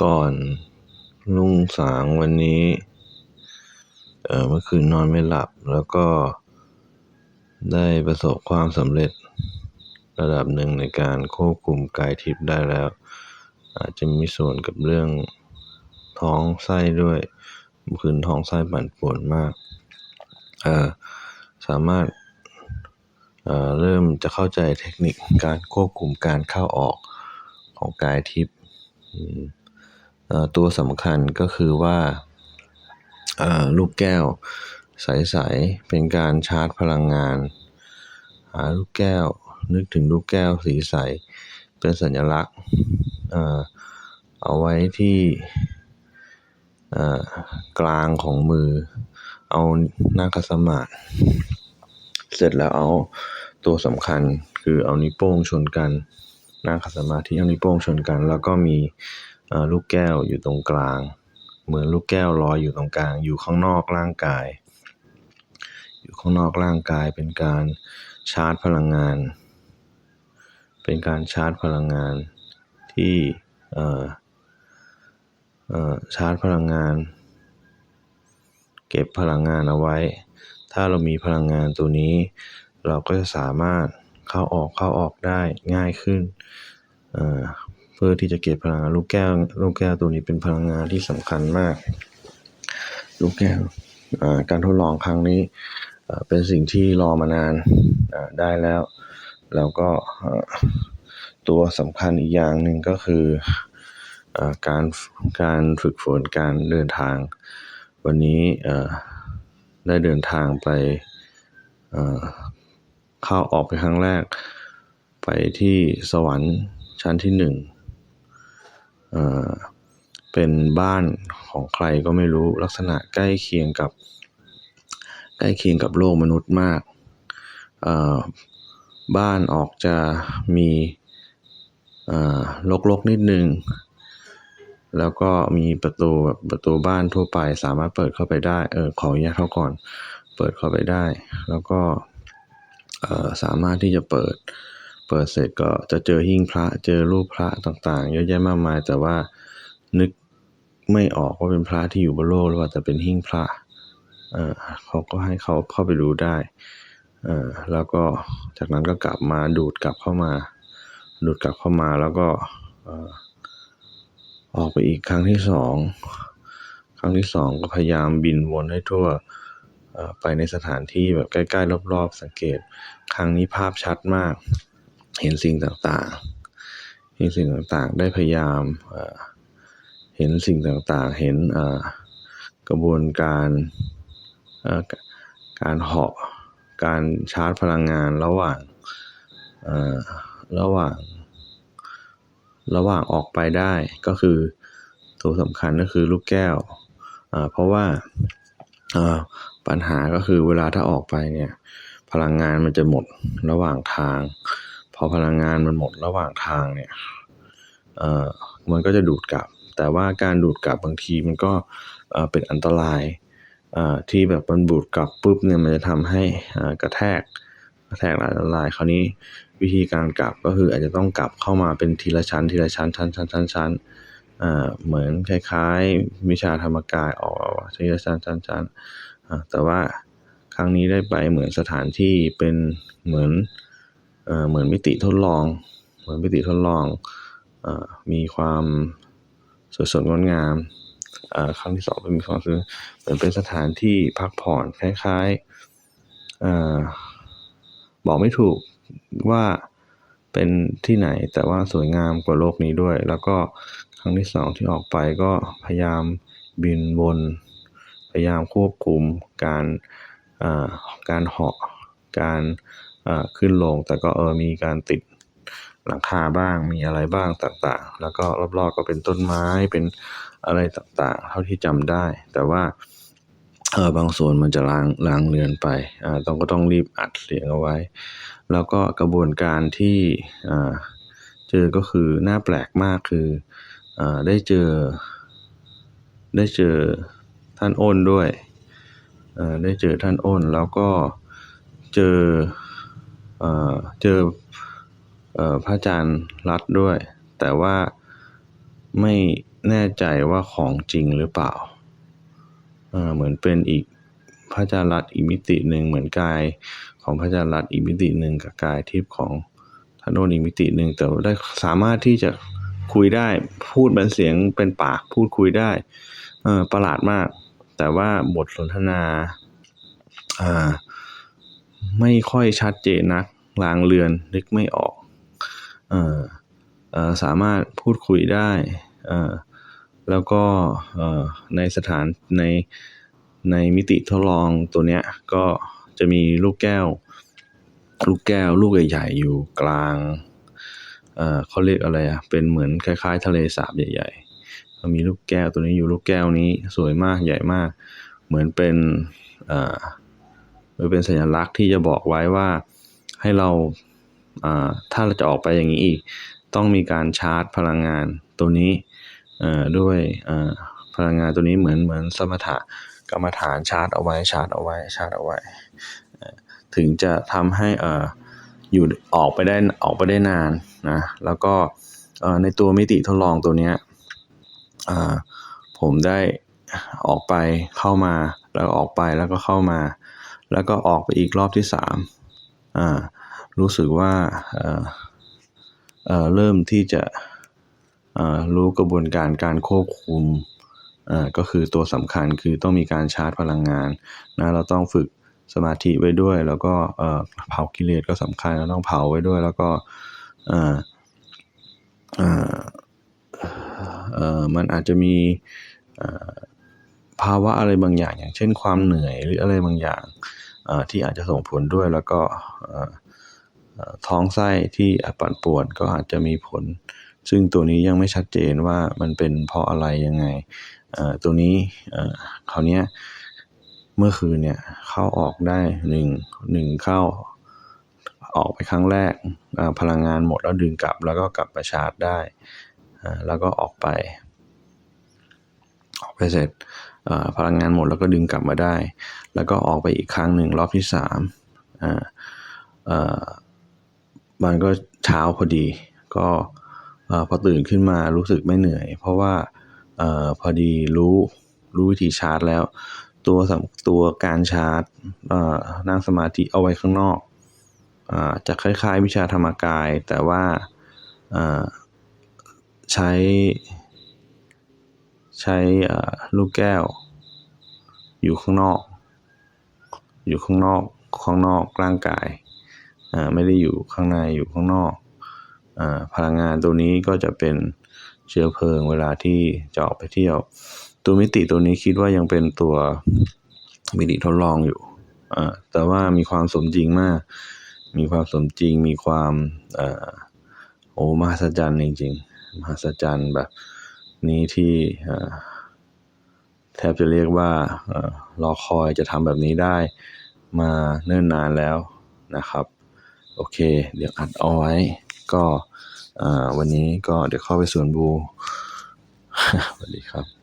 ก่อนรุ่งสางวันนี้ เอ่อ เมื่อคืนนอนไม่หลับ แล้วก็ได้ประสบความสำเร็จระดับหนึ่งในการควบคุมกายทิพย์ได้แล้ว อาจจะมีส่วนกับเรื่องท้องไส้ด้วยเมื่อคืนท้องไส้ปั่นป่วนมาก เอ่อ สามารถเอ่อเริ่มจะเข้าใจเทคนิคการควบคุมการเข้าออกของกายทิพย์ ตัวสำคัญก็คือว่าลูกแก้วใสๆเป็นการชาร์จพลังงาน หาลูกแก้วนึกถึงลูกแก้วสีใส เป็นสัญลักษณ์เอาไว้ที่กลางของมือ เอาหน้าคสมาเสร็จแล้วเอาตัวสำคัญคือเอานิ้วโป้งชนกันหน้าคสมาธิเอานิ้วโป้งชนกัน แล้วก็มี ลูกแก้วอยู่ตรงกลาง เหมือนลูกแก้วลอยอยู่ตรงกลาง อยู่ข้างนอกร่างกาย อยู่ข้างนอกร่างกายเป็นการชาร์จพลังงาน เป็นการชาร์จพลังงานที่ชาร์จพลังงาน เก็บพลังงานเอาไว้ ถ้าเรามีพลังงานตัวนี้ เราก็จะสามารถเข้าออกเข้าออกได้ง่ายขึ้น เพื่อที่จะเก็บพลังงานลูกแก้ว ลูกแก้วตัวนี้เป็นพลังงานที่สำคัญมาก ลูกแก้วการทดลองครั้งนี้เป็นสิ่งที่รอมานานได้แล้ว แล้วก็ตัวสำคัญอีกอย่างหนึ่งก็คืออการการฝึกฝนการเดินทาง วันนี้ได้เดินทางไปเข้าออกไปครั้งแรก ไปที่สวรรค์ชั้นที่หนึ่ง เป็นบ้านของใครก็ไม่รู้ลักษณะใกล้เคียงกับ ใกล้เคียงกับโลกมนุษย์มาก บ้านออกจะมีเอ่อรกๆนิดนึง แล้วก็มีประตูแบบประตูบ้านทั่วไป สามารถเปิดเข้าไปได้ เออขออนุญาตเขาก่อน เปิดเข้าไปได้ แล้วก็สามารถที่จะเปิด เปิดเสร็จก็จะเจอหิ้งพระเจอรูปพระต่างๆ เยอะแยะมากมาย แต่ว่านึกไม่ออกว่าเป็นพระที่อยู่บนโลกหรือว่าแต่เป็นหิ้งพระเออเขาก็ให้เขาเข้าไปดูได้เออแล้วก็จากนั้นก็กลับมาดูดกลับเข้ามา ดูดกลับเข้ามาแล้วก็ออกไปอีกครั้งที่สองครั้งที่สองก็พยายามบินวนให้ทั่วไปในสถานที่แบบใกล้ ๆ รอบ ๆ สังเกต ครั้งนี้ภาพชัดมาก เห็นสิ่งต่างๆ เห็นสิ่งต่างๆ ได้พยายามเห็นสิ่งต่างๆ เห็นกระบวนการการเหาะการชาร์จพลังงานระหว่างระหว่าง ระหว่างออกไปได้ก็คือตัวสำคัญก็คือลูกแก้ว เพราะว่าปัญหาก็คือเวลาถ้าออกไปเนี่ย พลังงานมันจะหมดระหว่างทาง อพลังงานมันหมดระหว่างทางเนี่ยเอ่อมันก็จะดูดกลับ แต่ว่าการดูดกลับบางทีมันก็เอ่อเป็นอันตรายอ่าที่แบบมันดูดกลับปุ๊บเนี่ยมันจะทำให้อ่กระแทกกระแทกหลายละลายคราวนี้วิธีการกลับก็คืออาจจะต้องกลับเข้ามาเป็นทีละชั้น ทีละชั้นชั้นชั้นชั้นชั้นอ่าเหมือนคล้ายๆวิชาธรรมกายออกทีละชั้นชั้นชั้นอ่าแต่ว่าครั้งนี้ได้ไปเหมือนสถานที่เป็นเหมือน เหมือนมิติทดลอง เหมือนมิติทดลองอมีความสวยสดงดงามครั้งที่สองเป็นมีความคือเหมือนเป็นสถานที่พักผ่อนคล้ายๆบอกไม่ถูกว่าเป็นที่ไหนแต่ว่าสวยงามกว่าโลกนี้ด้วย แล้วก็ครั้งที่สองที่ออกไปก็พยายามบินวนพยายามควบคุมการอ่าการเหาะการ ขึ้นลง แต่ก็เออมีการติดหลังคาบ้างมีอะไรบ้างต่างๆ แล้วก็รอบๆก็เป็นต้นไม้เป็นอะไรต่างๆ เท่าที่จำได้ แต่ว่าเออบางส่วนมันจะลางลางเลือนไปอ่าต้องก็ต้องรีบอัดเสียงเอาไว้ แล้วก็กระบวนการที่อ่าเจอก็คือน่าแปลกมากคืออ่าได้เจอ ได้เจอท่านอ้นด้วยอ่อได้เจอท่านอ้นแล้วก็เจอ เจอพระอาจารย์รัตด้วย แต่ว่าไม่แน่ใจว่าของจริงหรือเปล่าเเหมือนเป็นอีกพระอาจารย์รัตอีกมิติหนึ่งเหมือนกายของพระอาจารย์รัตอีกมิติหนึ่งกับกายทิพย์ของท่านโนนอีกมิติหนึ่งแต่ได้สามารถที่จะคุยได้พูดเป็นเสียงเป็นปากพูดคุยได้ประหลาดมาก แต่ว่าบทสนทนาอ่า ไม่ค่อยชัดเจนนักลางเลือนนึกไม่ออกเออเออสามารถพูดคุยได้เออแล้วก็เออในสถานในในมิติทดลองตัวเนี้ยก็จะมีลูกแก้ว ลูกแก้ว ลูกใหญ่ๆอยู่กลางเออเขาเรียกอะไรอะเป็นเหมือนคล้ายๆ ทะเลสาบใหญ่ๆก็มีลูกแก้วตัวนี้อยู่ลูกแก้วนี้สวยมากใหญ่มาก เหมือนเป็นเออ มันเป็นสัญลักษณ์ที่จะบอกไว้ว่าให้เราถ้าเราจะออกไปอย่างนี้อีก ต้องมีการชาร์จพลังงานตัวนี้ด้วยพลังงานตัวนี้เหมือนเหมือนสมถะกรรมฐานชาร์จเอาไว้ชาร์จเอาไว้ชาร์จเอาไว้ ถึงจะทำให้อยู่ออกไปได้ออกไปได้นานนะแล้วก็ในตัวมิติทดลองตัวนี้ผมได้ออกไปเข้ามาแล้วออกไปแล้วก็เข้ามา แล้วก็ออกไปอีกรอบที่สามอ่ารู้สึกว่าเอ่อเอ่อเริ่มที่จะเอ่อรู้กระบวนการการควบคุมอ่อก็คือตัวสำคัญคือต้องมีการชาร์จพลังงานนะเราต้องฝึกสมาธิไว้ด้วย แล้วก็เอ่อเผากิเลสก็สำคัญเราต้องเผาไว้ด้วย แล้วก็เอ่อเอ่อมันอาจจะมีเอ่อ ภาวะอะไรบางอย่าง อย่างเช่นความเหนื่อยหรืออะไรบางอย่างที่อาจจะส่งผลด้วยแล้วก็ท้องไส้ที่ปั่นป่วนก็อาจจะมีผล ซึ่งตัวนี้ยังไม่ชัดเจนว่ามันเป็นเพราะอะไรยังไงตัวนี้คราวเนี้ยเมื่อคืนเนี่ยเข้าออกได้หนึ่งหนึ่งเข้าออกไปครั้งแรกพลังงานหมดแล้วดึงกลับ แล้วก็กลับมาชาร์จได้แล้วก็ออกไป ออกไปเสร็จ พลังงานหมดแล้วก็ดึงกลับมาได้ แล้วก็ออกไปอีกครั้งหนึ่งรอบที่สามมันก็เช้าพอดี ก็พอตื่นขึ้นมารู้สึกไม่เหนื่อย เพราะว่าอพอดีรู้รู้วิธีชาร์จแล้ว ตัวตัวการชาร์จนั่งสมาธิเอาไว้ข้างนอกอ่าจะคล้าย ๆ วิชาธรรมกายแต่ว่าใช้ ใช้ลูกแก้ว อยู่ข้างนอก อยู่ข้างนอกข้างนอกร่างกายไม่ได้อยู่ข้างในอยู่ข้างนอกอพลังงานตัวนี้ก็จะเป็นเชื้อเพลิงเวลาที่จะออกไปเที่ยว ตัวมิติตัวนี้คิดว่ายังเป็นตัวมิติทดลองอยู่แต่ว่ามีความสมจริงมาก มีความสมจริงมีความอโอ้มหัศจรรย์จริงๆมหัศจรรย์แบบ นี้ที่แทบจะเรียกว่ารอคอยจะทำแบบนี้ได้มาเนิ่นนานแล้วนะครับ โอเค เดี๋ยวอัดเอาไว้ ก็วันนี้ก็เดี๋ยวเข้าไปสวนบูสวัสดีครับ